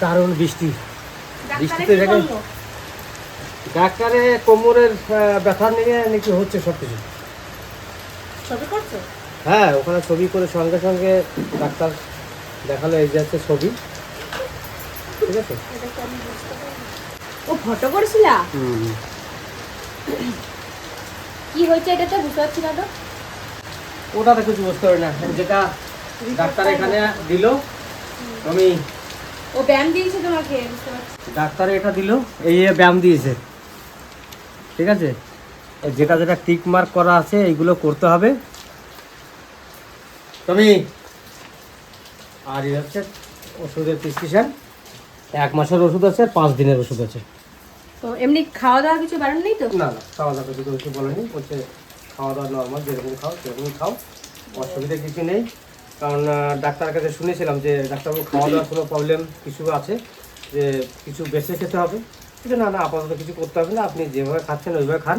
দারুণ বৃষ্টি। বৃষ্টিতে দেখেন ডাক্তারে কোমরের ব্যথা নিয়ে নাকি হচ্ছে সব কিছু ছবি করছ? হ্যাঁ ওখানে ছবি করে সঙ্গে সঙ্গে ডাক্তার দেখাল এই যে ছবি। ঠিক আছে? ও ফটো করেছিলা? কি হয়েছে এটা তো বুঝতে পারছি না তো। ওটা তো কিছু বুঝতে পারি না। যেটা ডাক্তার এখানে দিল আমি ও ব্যায়াম দিয়েছে তোমাকে ডাক্তার এটা দিল এই ব্যায়াম দিয়েছে। ঠিক আছে? যেটা যেটা টিক মার্ক করা আছে এইগুলো করতে হবে। তুমি আর এই হচ্ছে ওষুধের প্রেসক্রিপশন এক মাসের ওষুধ আছে আর পাঁচ দিনের ওষুধ আছে। তো এমনি খাওয়া দাওয়া কিছু বারণ নেই তো? না না খাওয়া দাওয়া কিছু কিছু বলেনি। বলছে খাওয়া দাওয়া নর্মাল যেরকম খাও সেরকমই খাও। অসুবিধা কিছু নেই। কারণ আহ, ডাক্তারের কাছে শুনেছিলাম যে ডাক্তারবাবু খাওয়া দাওয়ার কোনো প্রবলেম কিছু আছে যে কিছু বেছে খেতে হবে। কিন্তু না না আপাতত কিছু করতে হবে না আপনি যেভাবে খাচ্ছেন ওইভাবে খান।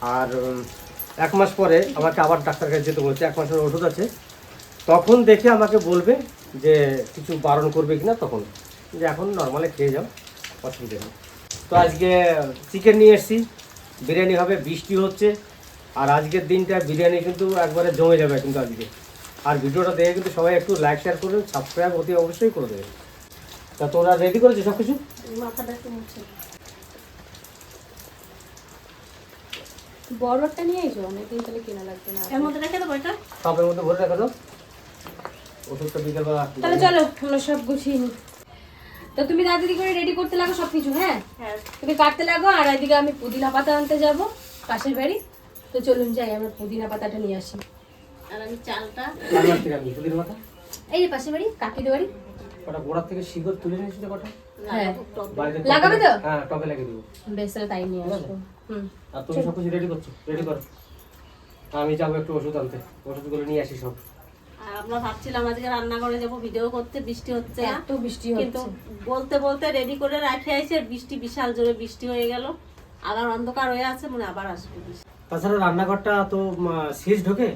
আর এক মাস পরে আমাকে আবার ডাক্তার কাছে যেতে বলছে এক মাসের ওষুধ আছে। তখন দেখে আমাকে বলবে যে কিছু বারণ করবে কিনা তখন। যে এখন নর্মালে খেয়ে যাও অসুবিধা নেই। তো আজকে চিকেন নিয়ে এসেছি বিরিয়ানি হবে বৃষ্টি হচ্ছে। আর আজকের দিনটা বিরিয়ানি কিন্তু একবারে জমে যাবে কিন্তু আজকে। আর ভিডিওটা দেখে কিন্তু সবাই একটু লাইক শেয়ার করে সাবস্ক্রাইব অতি অবশ্যই করে দেবে তা তোরা রেডি করেছিস সব কিছু বড়টা নিয়ে এসো অনেকদিন তাহলে কেনা লাগবে না। এর মধ্যে রেখে দেবো এটা? কাপের মধ্যে ভরে রাখো তো ওষুধটা বিকেলবেলা তাহলে চলো আমরা সব গুছিয়ে নিই। তো তুমি করে রেডি করতে লাগো সব কিছু হ্যাঁ? হ্যাঁ। তুমি কাটতে লাগো আর এদিকে আমি পুদিনা পাতা আনতে যাব পাশের বাড়ি। তো চলুন যাই আমরা পুদিনা পাতাটা নিয়ে আসি। আর আমি চালটা রান্নার থেকে আমি সুধীর মাথা? এই যে পাশের বাড়ি কাকিদের বাড়ি। কটা গোড়ার থেকে শিকড় তুলে নিয়েছিল কটা? হ্যাঁ। লাগাবো তো? হ্যাঁ টপে লাগিয়ে দেবো। বেশ তাই নিয়ে আসব। আর তুমি সব কিছু রেডি করছ? রেডি করো। আমি যাব একটু ওষুধ আনতে। ওষুধগুলো নিয়ে আসি সব। আর আমরা ভাবছিলাম আজকে রান্নাঘরে যাব ভিডিও করতে বৃষ্টি হচ্ছে এত বৃষ্টি কিন্তু বলতে বলতে রেডি করে রাখে আইছে বৃষ্টি বিশাল জোরে বৃষ্টি হয়ে গেল। আবার অন্ধকার হয়ে আছে মনে হয় আবার আসবে তাছাড়া রান্নাঘরটা তো সিজ ঢোকে।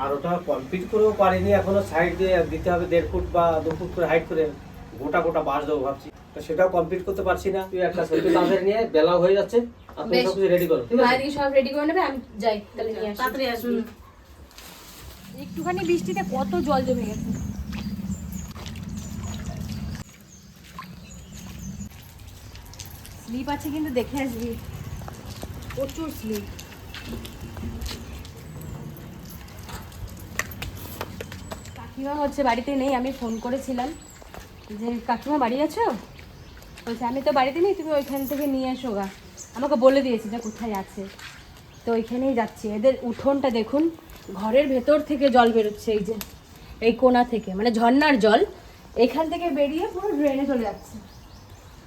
আর ওটা কমপ্লিট করেও পারিনি এখনও সাইড দিয়ে দিতে হবে দেড় ফুট বা দু ফুট করে হাইট করে গোটা গোটা বাঁশ দেবো ভাবছি। তো সেটাও কমপ্লিট করতে পারছি না। তুই একটা সেলফি তাদের নিয়ে বেলাও হয়ে যাচ্ছে আর তুমি বেশ। সব কিছু রেডি করো ঠিক আছে? সব রেডি করে নেবে আমি যাই তাহলে নিয়ে আসি। তাড়াতাড়ি আসবি। একটুখানি বৃষ্টিতে কত জল জমে গেছে। স্লিপ আছে কিন্তু দেখে আসবি। প্রচুর স্লিপ কাকিমা হচ্ছে, বাড়িতে নেই, আমি ফোন করেছিলাম যে, কাকিমা, বাড়ি আছো? বলছে, আমি তো বাড়িতে নেই, তুমি ওইখান থেকে নিয়ে এসো গা। আমাকে বলে দিয়েছে যে, কোথায় আছে? তো ওইখানেই যাচ্ছি। এদের উঠোনটা দেখুন, ঘরের ভেতর থেকে জল বেরোচ্ছে, এই যে, এই কোণা থেকে মানে ঝর্নার জল। এখান থেকে বেরিয়ে পুরো ড্রেনে চলে যাচ্ছে।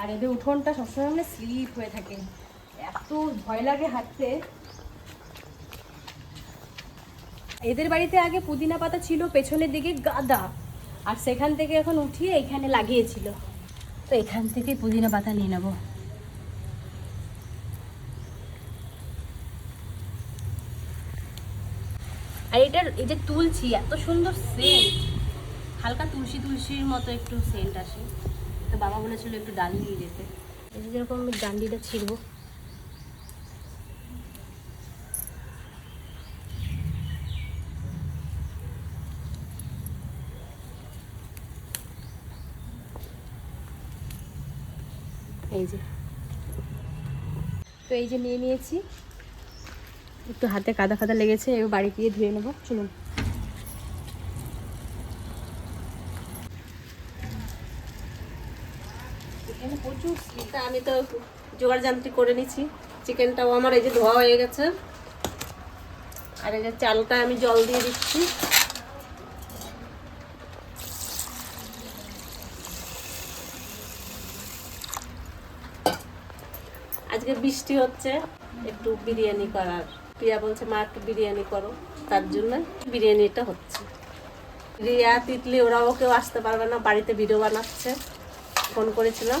আর এদের উঠোনটা সবসময় মানে স্লিপ হয়ে থাকে। এত ভয় লাগে হাঁটতে। এদের বাড়িতে আগে পুদিনা পাতা ছিল, পেছনের দিকে গাদা। আর সেখান থেকে এখন উঠিয়ে এখানে লাগিয়েছিল। তো এখান থেকে পুদিনা পাতা নিয়ে নেব। আর এটার, এই যে তুলছি, এত সুন্দর সেন্ট হালকা তুলসী তুলসীর মতো একটু সেন্ট আসে। তো বাবা বলেছিল একটু ডাল নিয়ে যেতে যেরকম আমি ডান্ডিটা ছিড়বো। এই যে। তো এই যে নিয়ে নিয়েছি। একটু হাতে কাদা ফাদা লেগেছে, এবার বাড়ি গিয়ে ধুয়ে নেব। চলুন। প্রচুর আমি তো জোগাড় যান্ত্রিক করে নিচ্ছি চিকেনটাও আমার এই যে ধোয়া হয়ে গেছে। আর এই যে চালটা আমি জল দিয়ে দিচ্ছি। আজকে বৃষ্টি হচ্ছে, একটু বিরিয়ানি করার। প্রিয়া বলছে, মা, একটু বিরিয়ানি করো। তার জন্য বিরিয়ানিটা হচ্ছে। রিয়া, তিতলি, ওরাও কেউ আসতে পারবে না, বাড়িতে ভিডিও বানাচ্ছে। ফোন করেছিলাম।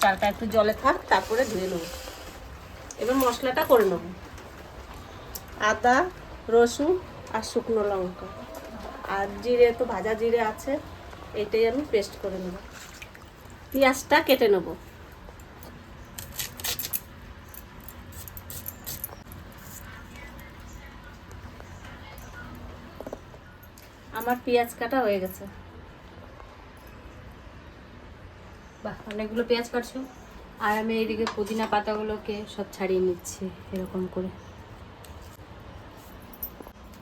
চালটা একটু জলে থাক, তারপরে ধুয়ে নেব। এবার মশলাটা করে নেব। আদা, রসুন আর শুকনো লঙ্কা। আর জিরে, তো ভাজা জিরে আছে, এটাই আমি পেস্ট করে নেব। পেঁয়াজটা কেটে নেব। আমার পেঁয়াজ কাটা হয়ে গেছে। বাহ, অনেকগুলো পেঁয়াজ কাটছো। আর আমি এইদিকে পুদিনা পাতাগুলোকে সব ছাড়িয়ে নিচ্ছি এরকম করে।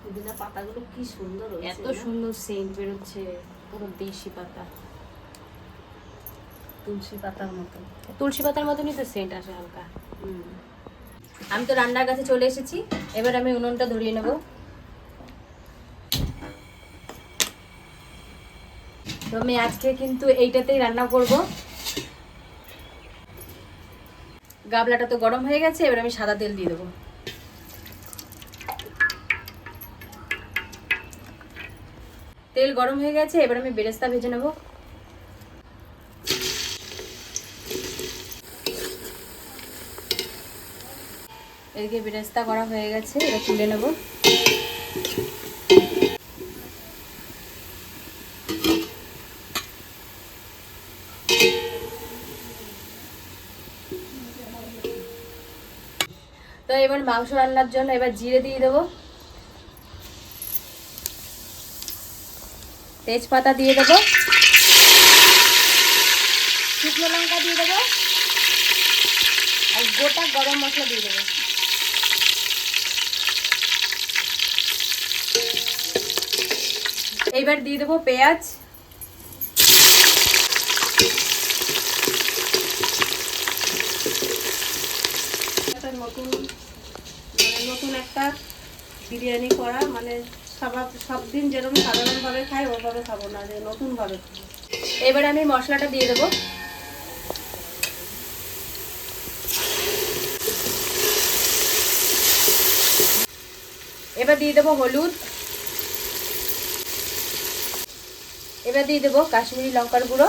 পুদিনা পাতাগুলো কি সুন্দর এত সুন্দর সেন্ট বেরোচ্ছে, পুরো দেশি পাতা। তুলসী পাতার মতো। তুলসী পাতার মতনই তো সেন্ট আসে হালকা। আমি তো রান্নার কাছে চলে এসেছি। এবার আমি উনুনটা ধরিয়ে নেব। তো আমি আজকে কিন্তু এইটাতেই রান্না করব। গাবলাটা তো গরম হয়ে গেছে এবার আমি সাদা তেল দিয়ে দেবো। তেল গরম হয়ে গেছে এবার আমি বেরেস্তা ভেজে নেব। এদিকে বেরেস্তা করা হয়ে গেছে, এবার তুলে নেব। তো এবার মাংস রান্নার জন্য এবার জিরে দিয়ে দেবো। তেজপাতা দিয়ে দেবো। শুকনো লঙ্কা দিয়ে দেবো। আর গোটা গরম মশলা দিয়ে দেবো। এইবার দিয়ে দেবো পেঁয়াজ। একটা নতুন মানে নতুন একটা বিরিয়ানি করা মানে সব সব দিন যেরকম সাধারণভাবে খাই ওভাবে খাব না যে নতুনভাবে খাব। এবার আমি মশলাটা দিয়ে দেবো। এবার দিয়ে দেবো হলুদ। এবার দিয়ে দেবো কাশ্মীরি লঙ্কার গুঁড়ো।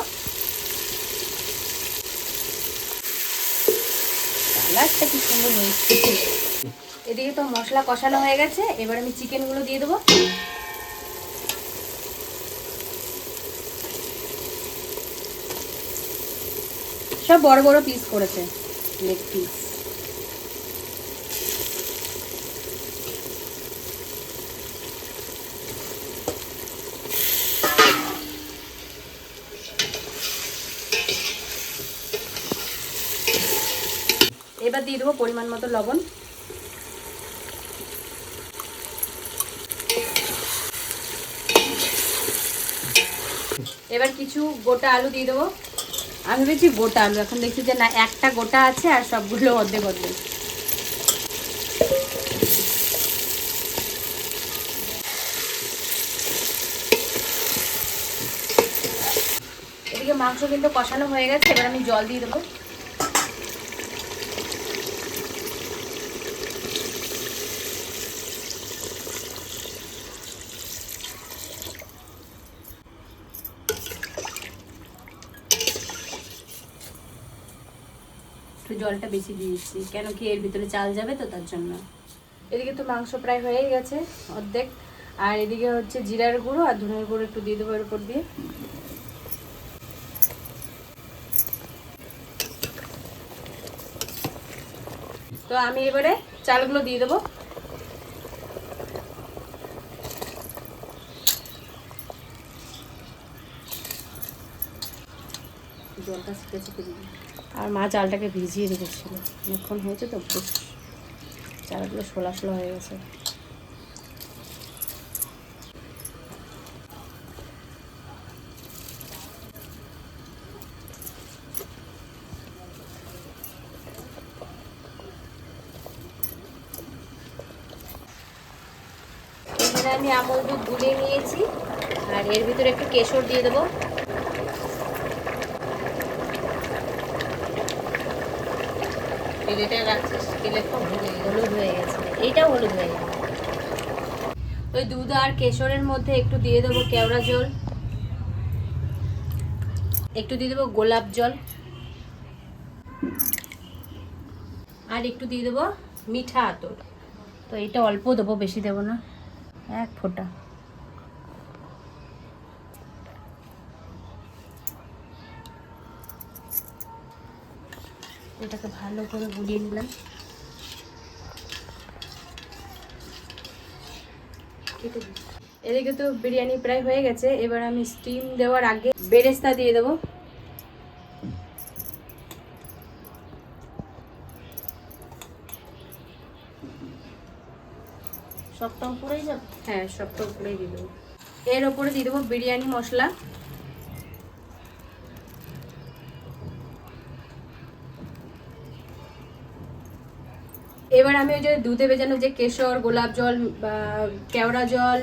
কালারটা কি সুন্দর হয়েছে। এদিকে তো মশলা কষানো হয়ে গেছে, এবার আমি চিকেনগুলো দিয়ে দেবো। সব বড় বড় পিস করেছে লেগ পিস এবার দিয়ে দেবো পরিমাণ মতো লবণ। এবার কিছু গোটা আলু দিয়ে দেবো। আমি ভেবেছি গোটা আলু, এখন দেখছি যে না, একটা গোটা আছে আর সবগুলো অর্ধেক অর্ধেক। এদিকে মাংস কিন্তু কষানো হয়ে গেছে, এবার আমি জল দিয়ে দেবো। জলটা বেশি দিয়েছি। কেন কি এর ভিতরে চাল যাবে তো তার জন্য। এদিকে তো মাংস প্রায় হয়েই গেছে অর্ধেক। আর এদিকে হচ্ছে জিরার গুঁড়ো আর ধনের গুঁড়ো একটু দিয়ে দেবো এর উপর দিয়ে। তো আমি এবারে চালগুলো দিয়ে দেবো। জলটা ছিটে ছিটে দিবি আর মা চালটাকে ভিজিয়ে রেখেছিল। অনেকক্ষণ হয়েছে তো চালগুলো শোলা শোলা হয়ে গেছে। আমি আমল দুধ গুলিয়ে নিয়েছি, আর এর ভিতরে একটু কেশর দিয়ে দেবো। ওই দুধ আর কেশরের মধ্যে একটু দিয়ে দেবো কেওড়া জল। একটু দিয়ে দেবো গোলাপ জল। আর একটু দিয়ে দেবো মিঠা আতর। তো এটা অল্প দেবো, বেশি দেবো না। এক ফোঁটা। এটাকে ভালো করে গুলিয়ে নিলাম। এদিকে তো বিরিয়ানি প্রায় হয়ে গেছে এবার আমি স্টিম দেওয়ার আগে বেরেস্তা দিয়ে দেবো। সবটা উপরেই যাবে? হ্যাঁ সবটা উপরেই দিয়ে দেবো। এর ওপরে দিয়ে দেবো বিরিয়ানি মশলা। এবার আমি ওই যে দুধে ভেজানো যে কেশর গোলাপ জল কেওড়া জল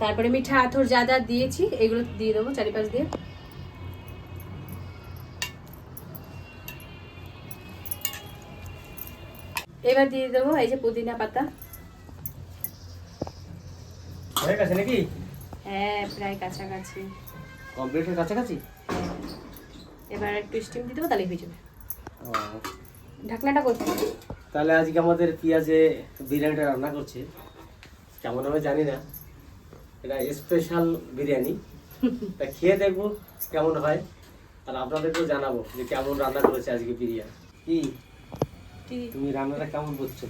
তারপরে মিঠা আথর যা যা দিয়েছি এগুলো দিয়ে দেবো চারিপাশ দিয়ে। এবার দিয়ে দেবো এই যে পুদিনা পাতা। হয়ে গেছে নাকি? হ্যাঁ প্রায় কাছাকাছি। কমপ্লিটের কাছাকাছি? এবার একটু স্টিম দিয়ে দেবো তাহলে হয়ে যাবে। ঢাকনাটা কোথায় তাহলে আজকে আমাদের পেঁয়াজে বিরিয়ানিটা রান্না করছে। কেমন হবে জানি না। এটা স্পেশাল বিরিয়ানি। তা খেয়ে দেখব কেমন হয়। আর আপনাদেরকেও জানাব যে কেমন রান্না করেছে আজকে বিরিয়ানি। কি? তুমি রান্নাটা কেমন করছ?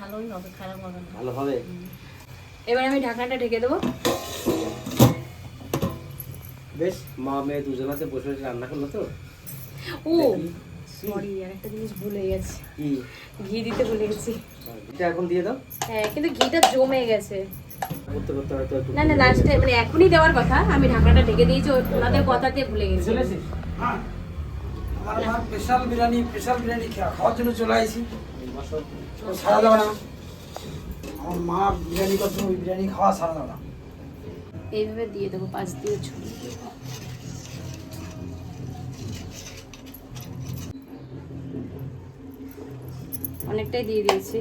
ভালোই হবে খারাপ হবে ভালো হবে? এবার আমি ঢাকনাটা ঢেকে দেবো। বেশ মা মেয়ে দুজনাতে বসে বসে রান্না করল তো। ও। সরি আর একটা জিনিস ভুলে গেছি। ঘি দিতে ভুলে গেছি। এটা এখন দিয়ে দাও। হ্যাঁ কিন্তু ঘিটা জমে গেছে। করতে করতে না না লাস্টে মানে এখনই দেওয়ার কথা আমি ঢাকনাটা ঢেকে দিয়েছি ওনাদের কথাতে ভুলে গেছি? হ্যাঁ আমার মা স্পেশাল বিরিয়ানি স্পেশাল বিরিয়ানি খাওয়ার জন্য চলে আসি সারা যাবে না। আমার মা বিরিয়ানি করছে ওই বিরিয়ানি খাওয়া সারা না। এইভাবে দিয়ে দেবো পাঁচ দিয়ে ছুরি। অনেকটাই দিয়ে দিয়েছি।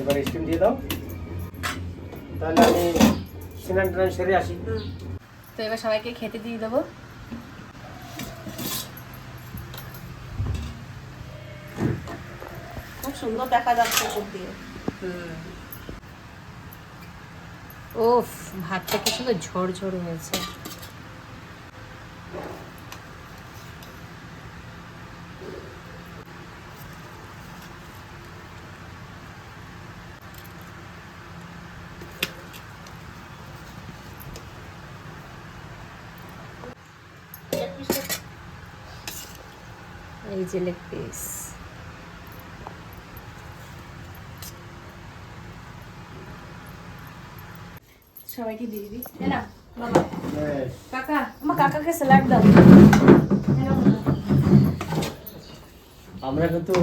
এবার স্টিম দিয়ে দাও। তাহলে আমি স্নান টান সেরে আসি। তো এবার সবাইকে খেতে দিয়ে দেবো। খুব সুন্দর দেখা যাচ্ছে উপর দিয়ে। ওফ ভাতটা কি সুন্দর ঝরঝর হয়েছে। এই যে লেগ পিস সবাইকে দিয়ে দিবি। না বাবা কাকা আমার কাকাকে স্যালাড দাও। আমরা কিন্তু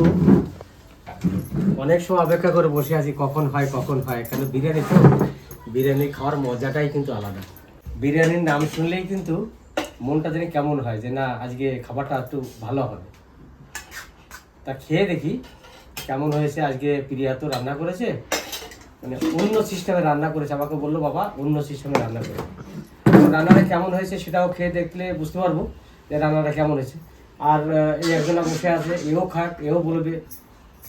অনেক সময় অপেক্ষা করে বসে আছি কখন হয় কখন হয়। কেন বিরিয়ানি তো বিরিয়ানি খাওয়ার মজাটাই কিন্তু আলাদা। বিরিয়ানির নাম শুনলেই কিন্তু মনটা যেন কেমন হয় যে না আজকে খাবারটা একটু ভালো হবে। তা খেয়ে দেখি কেমন হয়েছে। আজকে প্রিয়া তো রান্না করেছে। মানে অন্য সিস্টেমে রান্না করেছে। আমাকে বলল, বাবা, অন্য সিস্টেমে রান্না করে। রান্নাটা কেমন হয়েছে সেটাও খেয়ে দেখলে বুঝতে পারব যে রান্নাটা কেমন হয়েছে। আর, এই একজনা বসে আছে, এও খাক, এও বলবে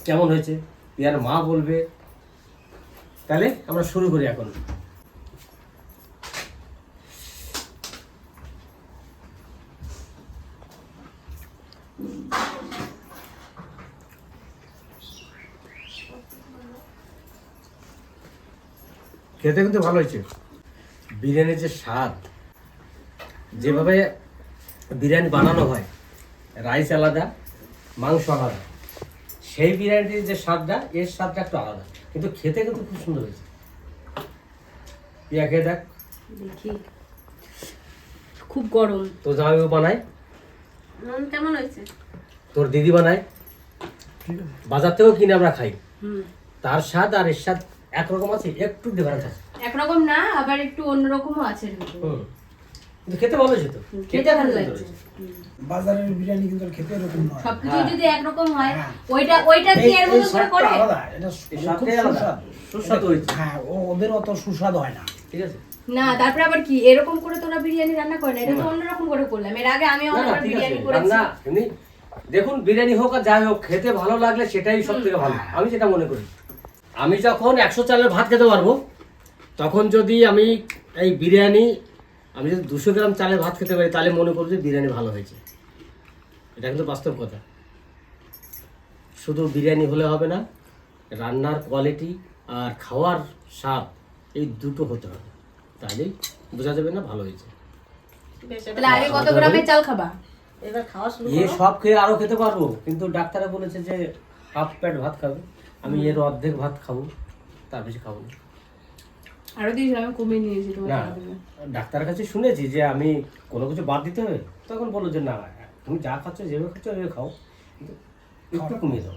কেমন হয়েছে। ইয়ার মা বলবে। তাহলে আমরা শুরু করি এখন। খেতে কিন্তু ভালো হয়েছে। বিরিয়ানির যে স্বাদ যেভাবে বিরিয়ানি বানানো হয় রাইস আলাদা মাংস আলাদা সেই বিরিয়ানির যে স্বাদটা এর স্বাদটা একটু আলাদা কিন্তু খেতে কিন্তু খুব সুন্দর হয়েছে। পিয়া খেয়ে দেখ। দেখি। খুব গরম। তোর জামাইবাবু বানায়। কেমন হয়েছে? তোর দিদি বানায়। বাজার থেকেও কিনে আমরা খাই। হুম। তার স্বাদ আর এর স্বাদ একরকম আছে একটু ডিফারেন্স আছে। একরকম না আবার একটু অন্যরকমও আছে। কিন্তু খেতে ভালো হয়েছে তো? খেতে ভালো লাগছে। বাজারের বিরিয়ানি কিন্তু খেতে এরকম নয়। সবকিছু হ্যাঁ। যদি একরকম হয় হ্যাঁ। ওইটা ওইটা কি এর মতো করে করে? এটা স্বাদটাই আলাদা। সুস্বাদু। সুস্বাদু হয়েছে। হ্যাঁ ও ওদের অত সুস্বাদ হয় না। ঠিক আছে। না তারপরে আবার কি? এরকম করে তোরা বিরিয়ানি রান্না করে না? এটা তো না। অন্যরকম করে করলাম। এর আগে আমি না, না, অনেকবার বিরিয়ানি। করেছি। এমনি দেখুন বিরিয়ানি হোক আর যাই হোক খেতে ভালো লাগলে সেটাই সব থেকে ভালো। আমি সেটা মনে করি আমি যখন একশো চালের ভাত খেতে পারব তখন যদি আমি এই বিরিয়ানি আমি যদি দুশো গ্রাম চালে ভাত খেতে পারি তাহলে মনে করব যে বিরিয়ানি ভালো হয়েছে। এটা কিন্তু বাস্তব কথা। শুধু বিরিয়ানি হলে হবে না রান্নার কোয়ালিটি আর খাওয়ার স্বাদ এই দুটো হতে হবে। তাহলেই বোঝা যাবে না ভালো হয়েছে। এবার তাহলে আগে কত গ্রামের চাল খাবা? এবার খাওয়া শুরু সব খেয়ে আরও খেতে পারব কিন্তু ডাক্তারে বলেছে যে হাফ প্যাট ভাত খাবে। আমি এর অর্ধেক ভাত খাব তার বেশি খাব না। আরও দিয়েছিলাম আমি কমিয়ে নিয়েছি তোমার না ডাক্তারের কাছে শুনেছি যে আমি কোনো কিছু বাদ দিতে হবে তখন বলল যে না তুমি যা খাচ্ছ যেভাবে খাচ্ছ ওইভাবে খাও একটু কমিয়ে দাও।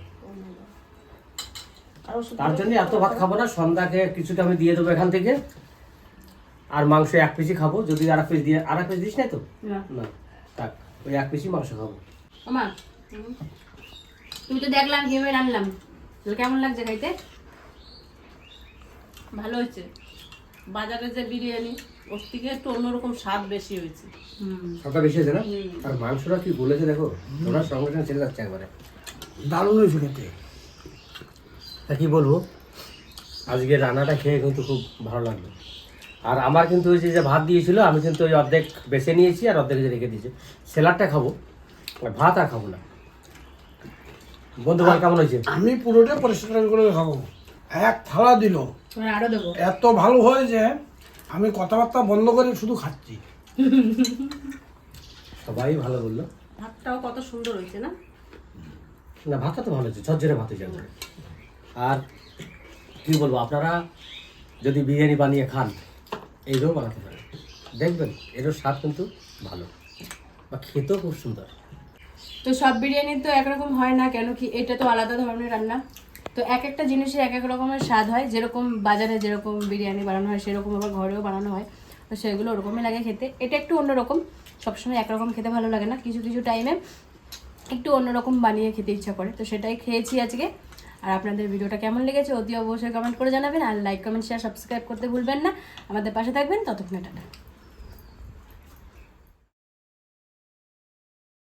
আরও তার জন্য এত ভাত খাব না সন্ধ্যাকে কিছুটা আমি দিয়ে দেবো এখান থেকে আর মাংস এক পিসই খাব যদি আর এক পিস দিয়ে আর এক পিস দিস না তো? না। থাক ওই এক পিসই মাংস খাব। ওমা তুমি তো দেখলাম কীভাবে রান্নলাম। তাহলে কেমন লাগছে খাইতে? ভালো হয়েছে। বাজারে যে বিরিয়ানি ওর থেকে একটু অন্যরকম স্বাদ বেশি হয়েছে। হুম। সবটা বেশি আছে না? আর মাংসটা কি বলেছে দেখো? ওনার সঙ্গে সঙ্গে ছেড়ে যাচ্ছে একবারে। দারুণ হয়েছে খেতে। তা কি বলব? আজকে রান্নাটা খেয়ে কিন্তু খুব ভালো লাগল। আর আমার কিন্তু ওই যে যে ভাত দিয়েছিল আমি কিন্তু ওই অর্ধেক বেছে নিয়েছি আর অর্ধেক যে রেখে দিয়েছি। স্যালাডটা খাব। আর ভাত আর খাব না। বন্ধু ভাই কেমন হয়েছে? আমি পুরোটা পরিষ্কার করে খাব এক থালা দিল। আরও দেবো। এত ভালো হয়েছে আমি কথাবার্তা বন্ধ করে শুধু খাচ্ছি। সবাই ভালো বলল। ভাতটাও কত সুন্দর হয়েছে না? না ভাতটা তো ভালো হয়েছে ঝরঝরে ভাত হয়েছে আর কি বলব আপনারা যদি বিরিয়ানি বানিয়ে খান এইভাবেও বানাতে পারেন। দেখবেন এরও স্বাদ কিন্তু ভালো। বা খেতেও খুব সুন্দর। তো সব বিরিয়ানি তো একরকম হয় না, কেন কি এটা তো আলাদা ধরনের রান্না। তো এক একটা জিনিসের এক এক রকমের স্বাদ হয়, যেরকম বাজারে যেরকম বিরিয়ানি বানানো হয়, সেরকম আবার ঘরেও বানানো হয়। তো সেগুলো ওরকমই লাগে খেতে। এটা একটু অন্যরকম, সবসময় একরকম খেতে ভালো লাগে না, কিছু কিছু টাইমে একটু অন্যরকম বানিয়ে খেতে ইচ্ছা করে। তো সেটাই খেয়েছি আজকে। আর আপনাদের ভিডিওটা কেমন লেগেছে অতি অবশ্যই কমেন্ট করে জানাবেন। আর লাইক কমেন্ট শেয়ার সাবস্ক্রাইব করতে ভুলবেন না। আমাদের পাশে থাকবেন, ততক্ষণে টাটা।